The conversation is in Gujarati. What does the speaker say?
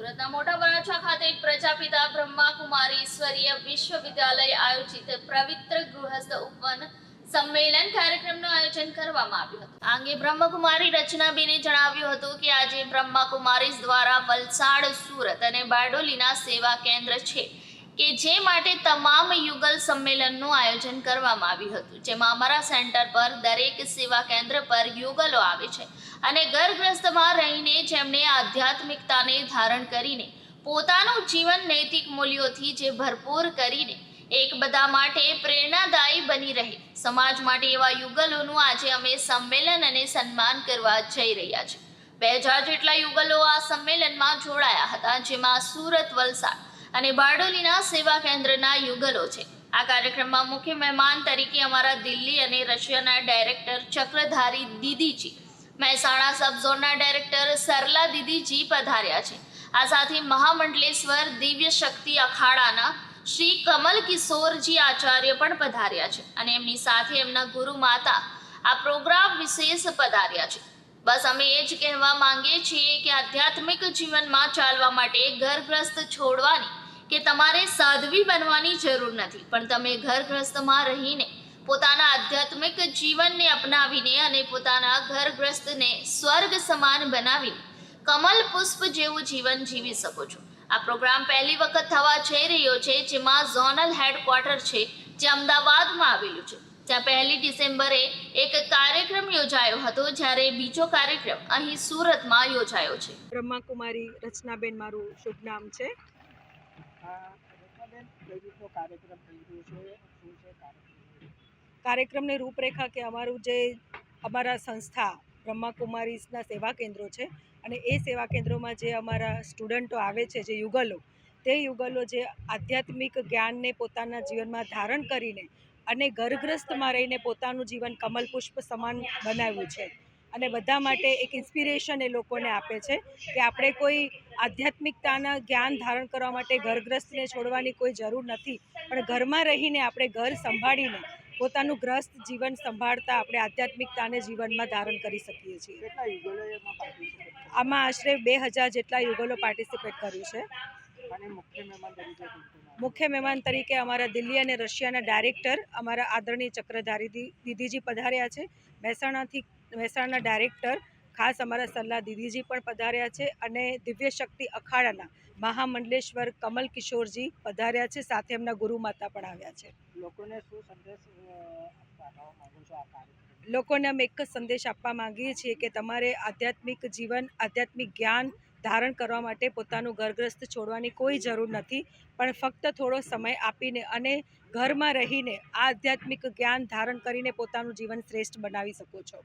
સુરતના મોટા વરાછા ખાતે પ્રજાપિતા બ્રહ્મા કુમારી ઈશ્વરીય વિશ્વવિદ્યાલય આયોજિત પવિત્ર ગૃહસ્થ ઉપવન સંમેલન કાર્યક્રમનું આયોજન કરવામાં આવ્યું હતું. આ અંગે બ્રહ્મકુમારી રચનાબેને જણાવ્યું હતું કે આજે બ્રહ્માકુમારીઝ દ્વારા વલસાડ, સુરત અને બારડોલીના સેવા કેન્દ્ર છે. કે જે માટે તમામ યુગલ સંમેલનનું આયોજન કરવામાં આવ્યું હતું, જેમાં અમારા સેન્ટર પર દરેક સેવા કેન્દ્ર પર યુગલો આવે છે અને ઘરગ્રસ્તમાં રહીને જેમણે આધ્યાત્મિકતાને ધારણ કરીને પોતાનું જીવન નૈતિક મૂલ્યોથી જે ભરપૂર કરીને એક બધા માટે પ્રેરણાદાયી બની રહે. સમાજ માટે એવા યુગલોનું આજે અમે સંમેલન અને સન્માન કરવા જઈ રહ્યા છીએ. બે હજાર જેટલા યુગલો આ સંમેલનમાં જોડાયા હતા, જેમાં સુરત વલસાડ અને બારડોલીના સેવા કેન્દ્રના યુગલો છે. આ કાર્યક્રમમાં મુખ્ય મહેમાન તરીકે અમારા દિલ્હી અને રશિયાના ડાયરેક્ટર ચક્રધારી દીદીજી મહેસાણા સબઝોનના ડાયરેક્ટર સરલા દીદીજી પધાર્યા છે. આ સાથે મહામંડલેશ્વર દિવ્ય શક્તિ અખાડાના શ્રી કમલ કિશોરજી આચાર્ય પણ પધાર્યા છે અને એમની સાથે એમના ગુરુ માતા આ પ્રોગ્રામ વિશેષ પધાર્યા છે. બસ અમે એ જ કહેવા માંગીએ છીએ કે આધ્યાત્મિક જીવનમાં ચાલવા માટે ઘરગ્રસ્ત છોડવાની કે તમારે સાધ્વી બનવાની જરૂર નથી. પણ તમે ઘરગ્રસ્તમાં રહીને પોતાના આધ્યાત્મિક જીવનને અપનાવીને અને પોતાના ઘરગ્રસ્તને સ્વર્ગ સમાન બનાવીને કમલ પુષ્પ જેવું જીવન જીવી શકો છો. આ પ્રોગ્રામ પહેલી વખત થવા જઈ રહ્યો છે, જેમાં ઝોનલ હેડક્વાર્ટર છે, જે અમદાવાદમાં આવેલું છે. જ્યાં પહેલી ડિસેમ્બરે એક કાર્યક્રમ યોજાયો હતો, જ્યારે બીજો કાર્યક્રમ અહીં સુરતમાં યોજાયો છે. બ્રહ્માકુમારી રચનાબેન, મારું શુભ નામ છે. કાર્યક્રમની રૂપરેખા કે અમારું જે અમારા સંસ્થા બ્રહ્માકુમારીઝના સેવા કેન્દ્રો છે અને એ સેવા કેન્દ્રોમાં જે અમારા સ્ટુડન્ટો આવે છે, જે યુગલો, તે યુગલો જે આધ્યાત્મિક જ્ઞાનને પોતાના જીવનમાં ધારણ કરીને અને ઘરગ્રસ્તમાં રહીને પોતાનું જીવન કમલ પુષ્પ સમાન બનાવ્યું છે. અને બધા માટે એક ઇન્સ્પિરેશન એ લોકોને આપે છે કે આપણે કોઈ આધ્યાત્મિકતાના જ્ઞાન ધારણ કરવા માટે ઘરગ્રસ્તને છોડવાની કોઈ જરૂર નથી. પણ ઘરમાં રહીને આપણે ઘર સંભાળીને પોતાનું ગ્રસ્ત જીવન સંભાળતા આપણે આધ્યાત્મિકતાને જીવનમાં ધારણ કરી શકીએ છીએ. આમાં આશરે બે હજાર જેટલા યુગલો પાર્ટિસિપેટ કર્યું છે. મુખ્ય મહેમાન તરીકે અમારા દિલ્હી અને રશિયાના ડાયરેક્ટર અમારા આદરણીય ચક્રધારી દીદીજી પધાર્યા છે. મહેસાણાથી મહેસાણાના ડાયરેક્ટર ખાસ અમારા સલાહ દીદીજી પણ પધાર્યા છે અને દિવ્ય શક્તિ અખાડાના મહામંડલેશ્વર કમલ કિશોરજી પધાર્યા છે સાથે એમના ગુરુમાતા પણ આવ્યા છે. લોકોને શું સંદેશ લોકોને અમે એક જ સંદેશ આપવા માંગીએ છીએ કે તમારે આધ્યાત્મિક જીવન આધ્યાત્મિક જ્ઞાન ધારણ કરવા માટે પોતાનું ઘરગ્રસ્ત છોડવાની કોઈ જરૂર નથી પણ ફક્ત થોડો સમય આપીને અને ઘરમાં રહીને આ આધ્યાત્મિક જ્ઞાન ધારણ કરીને પોતાનું જીવન શ્રેષ્ઠ બનાવી શકો છો.